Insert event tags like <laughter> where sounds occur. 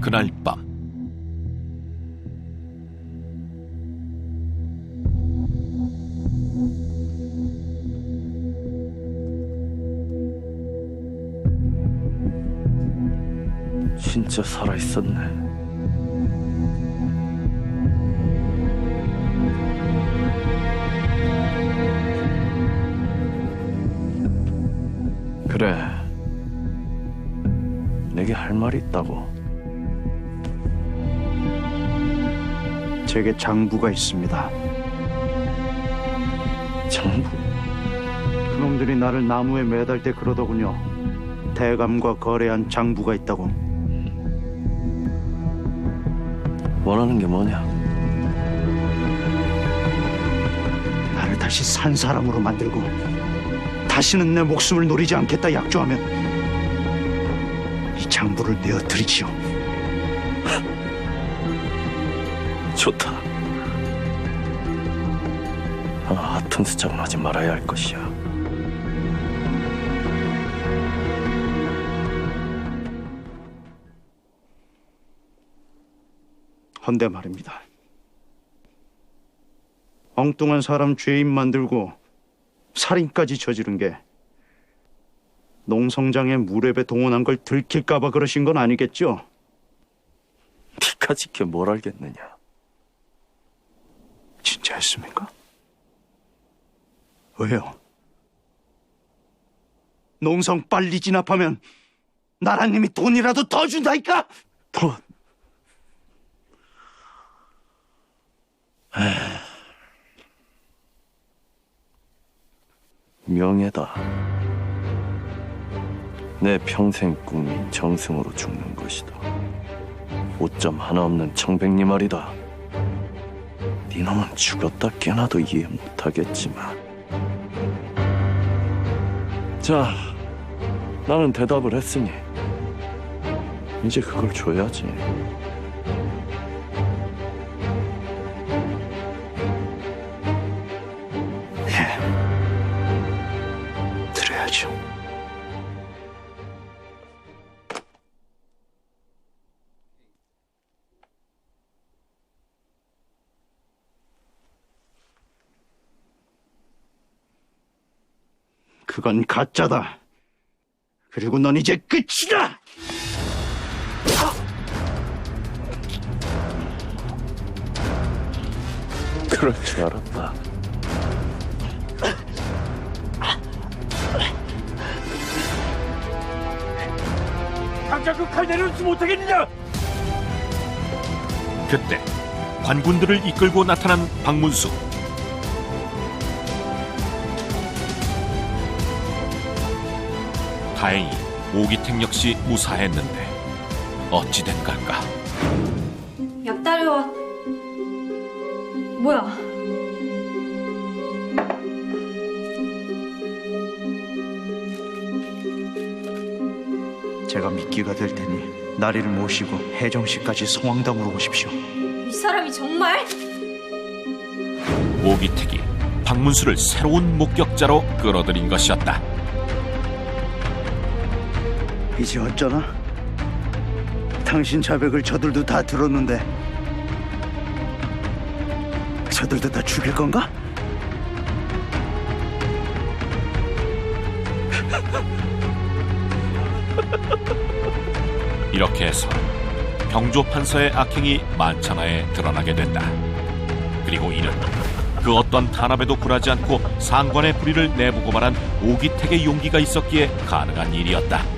그날 밤 진짜 살아있었네. 그래. 내게 할 말이 있다고. 제게 장부가 있습니다. 장부. 그놈들이 나를 나무에 매달 때 그러더군요. 대감과 거래한 장부가 있다고. 원하는 게 뭐냐? 나를 다시 산 사람으로 만들고 다시는 내 목숨을 노리지 않겠다 약조하면 이 장부를 내어 드리지요. <laughs> 좋다. 아, 하튼 수작은 하지 말아야 할 것이야. 헌데 말입니다. 엉뚱한 사람 죄인 만들고 살인까지 저지른 게 농성장에 무렵에 동원한 걸 들킬까봐 그러신 건 아니겠죠? 니가 지켜 뭘 알겠느냐? 진짜 했습니까? 왜요? 농성 빨리 진압하면 나라님이 돈이라도 더 준다니까? 돈. 명예다. 내 평생 꿈인 정승으로 죽는 것이다. 오점 하나 없는 청백리 말이다. 네 놈은 죽었다 깨나도 이해 못하겠지만. 자, 나는 대답을 했으니 이제 그걸 줘야지. 드려야죠. 그건 가짜다. 그리고 넌 이제 끝이다. 그럴 줄 알았다. 그때 관군들을 이끌고 나타난 박문수 다행히 오기택 역시 무사했는데 어찌 된 걸까 약 따려와. 뭐야? 제가 미끼가 될 테니 나리를 모시고 해정시까지 성황당으로 오십시오. 이 사람이 정말? 오기택이 박문수를 새로운 목격자로 끌어들인 것이었다 이제 어쩌나? 당신 자백을 저들도 다 들었는데 저들도 다 죽일 건가? <laughs> 이렇게 해서 병조 판서의 악행이 만천하에 드러나게 된다. 그리고 이는 그 어떤 탄압에도 굴하지 않고 상관의 불의를 내보고 말한 오기택의 용기가 있었기에 가능한 일이었다.